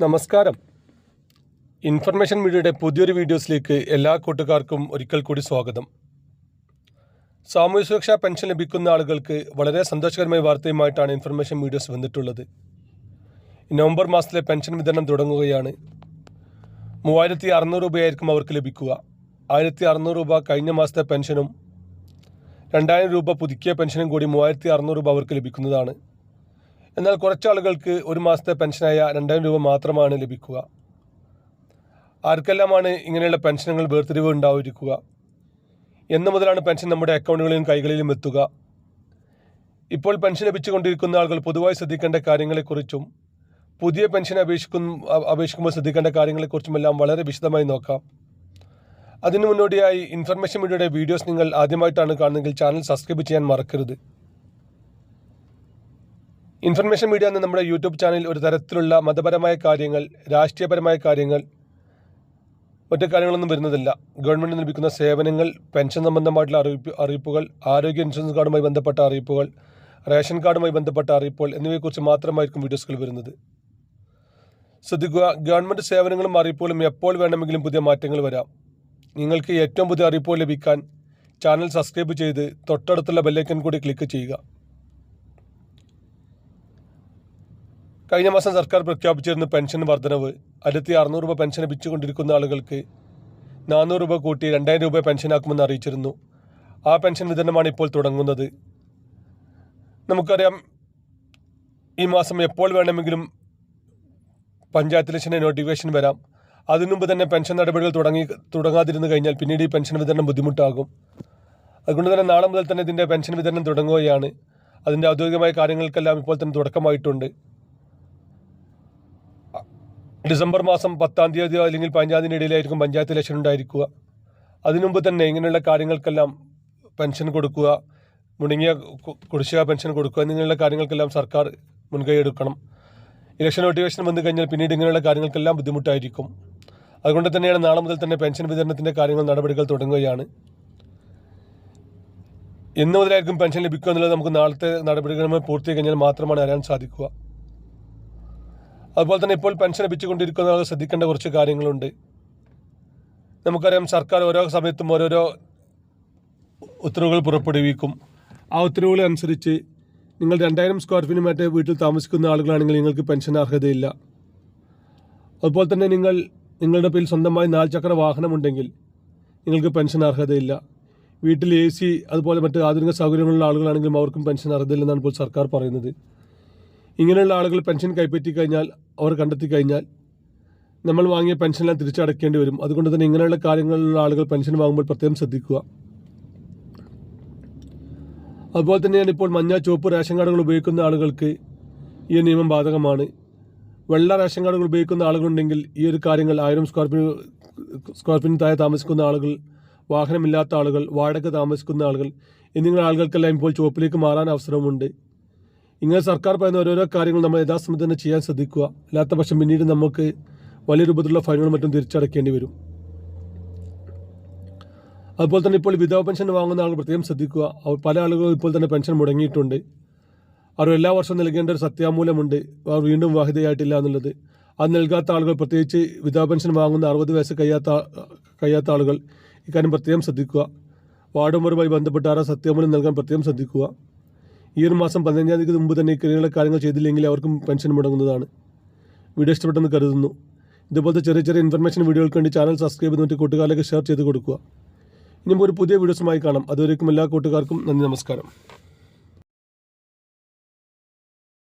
നമസ്കാരം. ഇൻഫർമേഷൻ മീഡിയയുടെ പുതിയൊരു വീഡിയോസിലേക്ക് എല്ലാ കൂട്ടുകാർക്കും ഒരിക്കൽ കൂടി സ്വാഗതം. സാമൂഹ്യ സുരക്ഷാ പെൻഷൻ ലഭിക്കുന്ന ആളുകൾക്ക് വളരെ സന്തോഷകരമായ വാർത്തയുമായിട്ടാണ് ഇൻഫർമേഷൻ മീഡിയോസ് വന്നിട്ടുള്ളത്. നവംബർ മാസത്തിലെ പെൻഷൻ വിതരണം തുടങ്ങുകയാണ്. മൂവായിരത്തി അറുന്നൂറ് രൂപയായിരിക്കും അവർക്ക് ലഭിക്കുക. ആയിരത്തി അറുന്നൂറ് രൂപ കഴിഞ്ഞ മാസത്തെ പെൻഷനും രണ്ടായിരം രൂപ പുതുക്കിയ പെൻഷനും കൂടി മൂവായിരത്തി അറുന്നൂറ് രൂപ അവർക്ക് ലഭിക്കുന്നതാണ്. എന്നാൽ കുറച്ച് ആളുകൾക്ക് ഒരു മാസത്തെ പെൻഷനായ രണ്ടായിരം രൂപ മാത്രമാണ് ലഭിക്കുക. ആർക്കെല്ലാമാണ് ഇങ്ങനെയുള്ള പെൻഷനുകൾ വേർതിരിവ് ഉണ്ടായിരിക്കുക? എന്നു മുതലാണ് പെൻഷൻ നമ്മുടെ അക്കൗണ്ടുകളിലും കൈകളിലും എത്തുക. ഇപ്പോൾ പെൻഷൻ ലഭിച്ചുകൊണ്ടിരിക്കുന്ന ആളുകൾ പൊതുവായി ശ്രദ്ധിക്കേണ്ട കാര്യങ്ങളെക്കുറിച്ചും പുതിയ പെൻഷൻ അപേക്ഷിക്കുന്ന അപേക്ഷിക്കുമ്പോൾ ശ്രദ്ധിക്കേണ്ട കാര്യങ്ങളെക്കുറിച്ചുമെല്ലാം വളരെ വിശദമായി നോക്കാം. അതിനു മുന്നോടിയായി ഇൻഫർമേഷൻ മീഡിയയുടെ വീഡിയോസ് നിങ്ങൾ ആദ്യമായിട്ടാണ് കാണുന്നതെങ്കിൽ ചാനൽ സബ്സ്ക്രൈബ് ചെയ്യാൻ മറക്കരുത്. ഇൻഫർമേഷൻ മീഡിയ എന്ന നമ്മുടെ യൂട്യൂബ് ചാനൽ ഒരു തരത്തിലുള്ള മതപരമായ കാര്യങ്ങൾ രാഷ്ട്രീയപരമായ കാര്യങ്ങൾ മറ്റു കാര്യങ്ങളൊന്നും വരുന്നതല്ല ഗവൺമെന്റ് ലഭിക്കുന്ന സേവനങ്ങൾ പെൻഷൻ സംബന്ധമായിട്ടുള്ള അറിയിപ്പ് അറിയിപ്പുകൾ ആരോഗ്യ ഇൻഷുറൻസ് കാർഡുമായി ബന്ധപ്പെട്ട അറിയിപ്പുകൾ റേഷൻ കാർഡുമായി ബന്ധപ്പെട്ട അറിയിപ്പുകൾ എന്നിവയെക്കുറിച്ച് മാത്രമായിരിക്കും വീഡിയോസുകൾ വരുന്നത്. ശ്രദ്ധിക്കുക ഗവൺമെന്റ് സേവനങ്ങളും അറിയിപ്പുകളും എപ്പോൾ വേണമെങ്കിലും പുതിയ മാറ്റങ്ങൾ വരാം. നിങ്ങൾക്ക് ഏറ്റവും പുതിയ അറിയിപ്പുകൾ ലഭിക്കാൻ ചാനൽ സബ്സ്ക്രൈബ് ചെയ്ത് തൊട്ടടുത്തുള്ള ബെല്ലൈക്കൻ കൂടി ക്ലിക്ക് ചെയ്യുക. കഴിഞ്ഞ മാസം സർക്കാർ പ്രഖ്യാപിച്ചിരുന്ന പെൻഷൻ വർധനവ് അടുത്ത അറുന്നൂറ് രൂപ പെൻഷൻ ലഭിച്ചുകൊണ്ടിരിക്കുന്ന ആളുകൾക്ക് നാനൂറ് രൂപ കൂട്ടി രണ്ടായിരം രൂപ പെൻഷനാക്കുമെന്ന് അറിയിച്ചിരുന്നു. ആ പെൻഷൻ വിതരണമാണ് ഇപ്പോൾ തുടങ്ങുന്നത്. നമുക്കറിയാം ഈ മാസം എപ്പോൾ വേണമെങ്കിലും പഞ്ചായത്ത് ഇലക്ഷന്റെ നോട്ടിഫിക്കേഷൻ വരാം. അതിനുമുമ്പ് തന്നെ പെൻഷൻ നടപടികൾ തുടങ്ങി തുടങ്ങാതിരുന്നു കഴിഞ്ഞാൽ പിന്നീട് ഈ പെൻഷൻ വിതരണം ബുദ്ധിമുട്ടാകും. അതുകൊണ്ട് തന്നെ നാളെ മുതൽ തന്നെ ഇതിന്റെ പെൻഷൻ വിതരണം തുടങ്ങുകയാണ്. അതിന്റെ ഔദ്യോഗികമായ കാര്യങ്ങൾക്കെല്ലാം ഇപ്പോൾ തന്നെ തുടക്കമായിട്ടുണ്ട്. ഡിസംബർ മാസം പത്താം തീയതിയോ അല്ലെങ്കിൽ പതിനഞ്ചാം തീയതി ഇടയിലായിരിക്കും പഞ്ചായത്ത് ഇലക്ഷൻ ഉണ്ടായിരിക്കുക. അതിനുമുമ്പ് തന്നെ ഇങ്ങനെയുള്ള കാര്യങ്ങൾക്കെല്ലാം പെൻഷൻ കൊടുക്കുക മുടങ്ങിയ കുടിശ്ശിക പെൻഷൻ കൊടുക്കുക എന്നിങ്ങനെയുള്ള കാര്യങ്ങൾക്കെല്ലാം സർക്കാർ മുൻകൈ എടുക്കണം. ഇലക്ഷൻ നോട്ടിഫിക്കേഷൻ വന്നു കഴിഞ്ഞാൽ പിന്നീട് ഇങ്ങനെയുള്ള കാര്യങ്ങൾക്കെല്ലാം ബുദ്ധിമുട്ടായിരിക്കും. അതുകൊണ്ട് തന്നെയാണ് നാളെ മുതൽ തന്നെ പെൻഷൻ വിതരണത്തിന്റെ കാര്യങ്ങൾ നടപടികൾ തുടങ്ങുകയാണ്. എന്ന് മുതലായിരിക്കും പെൻഷൻ ലഭിക്കുക എന്നുള്ളത് നമുക്ക് നാളത്തെ നടപടികളുമായി പൂർത്തി കഴിഞ്ഞാൽ മാത്രമാണ് അറിയാൻ സാധിക്കുക. അതുപോലെ തന്നെ ഇപ്പോൾ പെൻഷൻ ലഭിച്ചുകൊണ്ടിരിക്കുന്ന ശ്രദ്ധിക്കേണ്ട കുറച്ച് കാര്യങ്ങളുണ്ട്. നമുക്കറിയാം സർക്കാർ ഓരോ സമയത്തും ഓരോരോ ഉത്തരവുകൾ പുറപ്പെടുവിക്കും. ആ ഉത്തരവുകൾ അനുസരിച്ച് നിങ്ങൾ രണ്ടായിരം സ്ക്വയർ ഫീറ്റ് മറ്റേ വീട്ടിൽ താമസിക്കുന്ന ആളുകളാണെങ്കിൽ നിങ്ങൾക്ക് പെൻഷൻ അർഹതയില്ല. അതുപോലെ തന്നെ നിങ്ങൾ നിങ്ങളുടെ പേരിൽ സ്വന്തമായി നാല് ചക്ര വാഹനമുണ്ടെങ്കിൽ നിങ്ങൾക്ക് പെൻഷൻ അർഹതയില്ല. വീട്ടിൽ എ സി അതുപോലെ മറ്റ് ആധുനിക സൗകര്യങ്ങളുള്ള ആളുകളാണെങ്കിലും അവർക്കും പെൻഷൻ അർഹതയില്ലെന്നാണ് ഇപ്പോൾ സർക്കാർ പറയുന്നത്. ഇങ്ങനെയുള്ള ആളുകൾ പെൻഷൻ കൈപ്പറ്റി കഴിഞ്ഞാൽ അവർ കണ്ടെത്തി കഴിഞ്ഞാൽ നമ്മൾ വാങ്ങിയ പെൻഷനെല്ലാം തിരിച്ചടക്കേണ്ടി വരും. അതുകൊണ്ട് തന്നെ ഇങ്ങനെയുള്ള കാര്യങ്ങളിലുള്ള ആളുകൾ പെൻഷൻ വാങ്ങുമ്പോൾ പ്രത്യേകം ശ്രദ്ധിക്കുക. അതുപോലെ തന്നെയാണ് ഇപ്പോൾ മഞ്ഞ ചുവപ്പ് റേഷൻ കാർഡുകൾ ഉപയോഗിക്കുന്ന ആളുകൾക്ക് ഈ നിയമം ബാധകമാണ്. വെള്ള റേഷൻ കാർഡുകൾ ഉപയോഗിക്കുന്ന ആളുകളുണ്ടെങ്കിൽ ഈ ഒരു കാര്യങ്ങൾ ആയിരം സ്ക്വയർ സ്ക്വയർ താഴെ താമസിക്കുന്ന ആളുകൾ വാഹനമില്ലാത്ത ആളുകൾ വാടക താമസിക്കുന്ന ആളുകൾ എന്നിങ്ങനെ ആളുകൾക്കെല്ലാം ഇപ്പോൾ ചുവപ്പിലേക്ക് മാറാൻ അവസരമുണ്ട്. ഇങ്ങനെ സർക്കാർ പറയുന്ന ഓരോരോ കാര്യങ്ങൾ നമ്മൾ യഥാസമയത്ത് തന്നെ ചെയ്യാൻ ശ്രദ്ധിക്കുക. അല്ലാത്ത പക്ഷം പിന്നീട് നമുക്ക് വലിയ രൂപത്തിലുള്ള ഫൈനുകളും മറ്റും തിരിച്ചടക്കേണ്ടി വരും. അതുപോലെ തന്നെ ഇപ്പോൾ വിധവ പെൻഷൻ വാങ്ങുന്ന ആളുകൾ പ്രത്യേകം ശ്രദ്ധിക്കുക. അവർ പല ആളുകളും ഇപ്പോൾ തന്നെ പെൻഷൻ മുടങ്ങിയിട്ടുണ്ട്. അവർ എല്ലാ വർഷവും നൽകേണ്ട ഒരു സത്യാമൂലമുണ്ട്. അവർ വീണ്ടും വാഹിതയായിട്ടില്ല എന്നുള്ളത്. അത് നൽകാത്ത ആളുകൾ പ്രത്യേകിച്ച് വിധവ പെൻഷൻ വാങ്ങുന്ന അറുപത് വയസ്സ് കഴിയാത്ത കഴിയാത്ത ആളുകൾ ഇക്കാര്യം പ്രത്യേകം ശ്രദ്ധിക്കുക. വാർഡ് മെമ്പറുമായി ബന്ധപ്പെട്ട് ആരാ സത്യാമൂലം നൽകാൻ പ്രത്യേകം ശ്രദ്ധിക്കുക. ഈ ഒരു മാസം പതിനഞ്ചാം തീയതിക്ക് മുമ്പ് തന്നെ ഇങ്ങനെയുള്ള കാര്യങ്ങൾ ചെയ്തില്ലെങ്കിൽ അവർക്കും പെൻഷൻ മുടങ്ങുന്നതാണ്. വീഡിയോ ഇഷ്ടപ്പെട്ടെന്ന് കരുതുന്നു. ഇതുപോലത്തെ ചെറിയ ചെറിയ ഇൻഫർമേഷൻ വീഡിയോകൾക്ക് വേണ്ടി ചാനൽ സബ്സ്ക്രൈബ് ചെയ്തിട്ട് കൂട്ടുകാരിലേക്ക് ഷെയർ ചെയ്ത് കൊടുക്കുക. ഇനി ഒരു പുതിയ വീഡിയോസുമായി കാണാം. അതുവരേക്കും എല്ലാ കൂട്ടുകാർക്കും നന്ദി നമസ്കാരം.